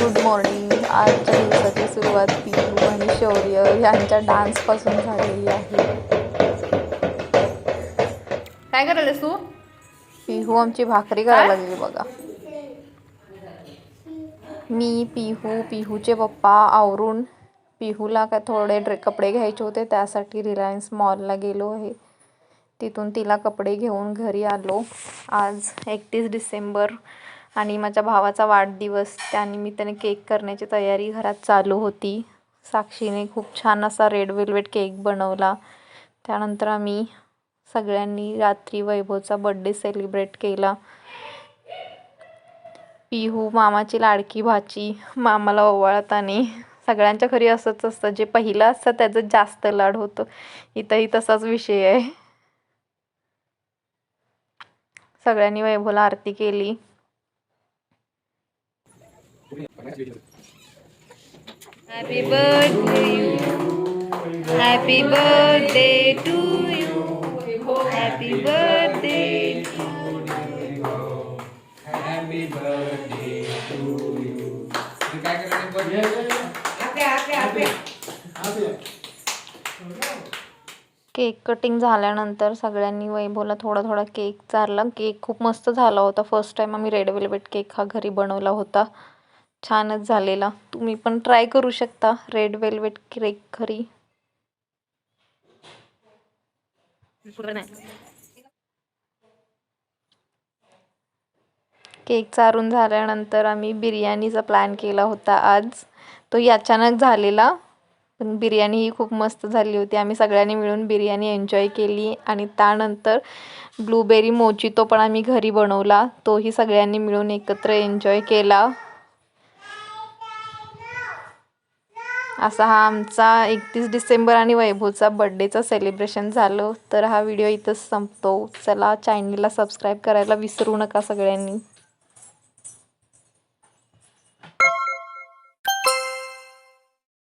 Good morning. आजच्या दिवसाची सुरुवात पिलू आणि शौर्य यांच्या डान्सपासून झालेली आहे. काय करायला तू? पिहू आमची भाकरी करायला लागली बघा. मी पिहू पिहूचे पप्पा आवरून पिहूला काय थोडे ड्रे कपडे घ्यायचे होते त्यासाठी रिलायन्स मॉलला गेलो आहे. तिथून तिला कपडे घेऊन घरी आलो. आज एकतीस डिसेंबर आणि माझ्या भावाचा वाढदिवस त्यानिमित्ताने केक करण्याची तयारी घरात चालू होती. साक्षीने खूप छान असा रेड वेल्वेट केक बनवला. त्यानंतर आम्ही सगळ्यांनी रात्री वैभवचा बड्डे सेलिब्रेट केला. पिहू मामाची लाडकी भाची मामाला ओवाळताने सगळ्यांच्या घरी असंच असतं. जे पहिलं असतं त्याचं जास्त लाड होतं. इथंही तसाच विषय आहे. सगळ्यांनी वैभवला आरती केली. Happy birthday happy birthday to you happy birthday Happy birthday to you. काय करायचं केक कटिंग झाल्यानंतर सगळ्यांनी वैभवला थोडा थोडा केक चारला. केक खूप मस्त झाला होता. फर्स्ट टाईम आम्ही रेड वेल्वेट केक हा घरी बनवला होता. छानच झालेला. तुम्ही पण ट्राय करू शकता. रेड वेल्वेट केक घरी. केक चारून झाल्यानंतर आम्ही बिर्याणीचा प्लॅन केला होता आज. तो अचानक झालेला. पण बिर्याणी ही खूप मस्त झाली होती. आम्ही सगळ्यांनी मिळून बिर्याणी एन्जॉय केली. आणि त्यानंतर ब्लूबेरी मोची तो पण आम्ही घरी बनवला. तोही सगळ्यांनी मिळून एकत्र एन्जॉय केला. असा हा आमचा एकतीस डिसेंबर आणि वैभवचा बड्डेचं सेलिब्रेशन झालं. तर हा व्हिडिओ इथंच संपतो. चला चॅनलला सबस्क्राईब करायला विसरू नका सगळ्यांनी.